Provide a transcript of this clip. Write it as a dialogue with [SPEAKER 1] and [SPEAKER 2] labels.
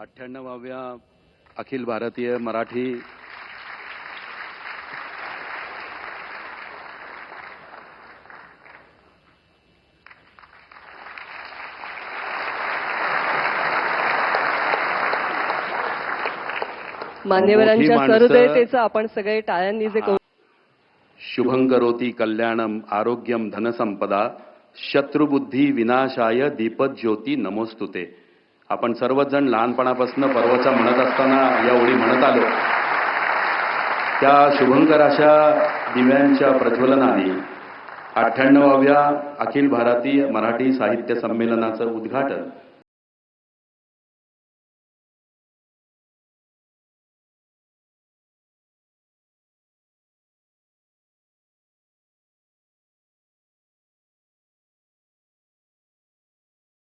[SPEAKER 1] अठ्ठ्याण्णवाव्या अखिल भारतीय मराठी
[SPEAKER 2] मान्यवरांच्या आपण सगळे टाळ्यांनी जे
[SPEAKER 3] शुभं करोती कल्याणम आरोग्यम धनसंपदा शत्रुबुद्धी विनाशाय दीपज्योती नमोस्तुते आपण सर्वच जण लहानपणापासून पर्वचा म्हणत असताना या ओळी म्हणत आलो त्या शुभंकर अशा दिव्यांच्या प्रज्वलनाने अठ्ठ्याण्णवाव्या अखिल भारतीय मराठी साहित्य संमेलनाचं उद्घाटन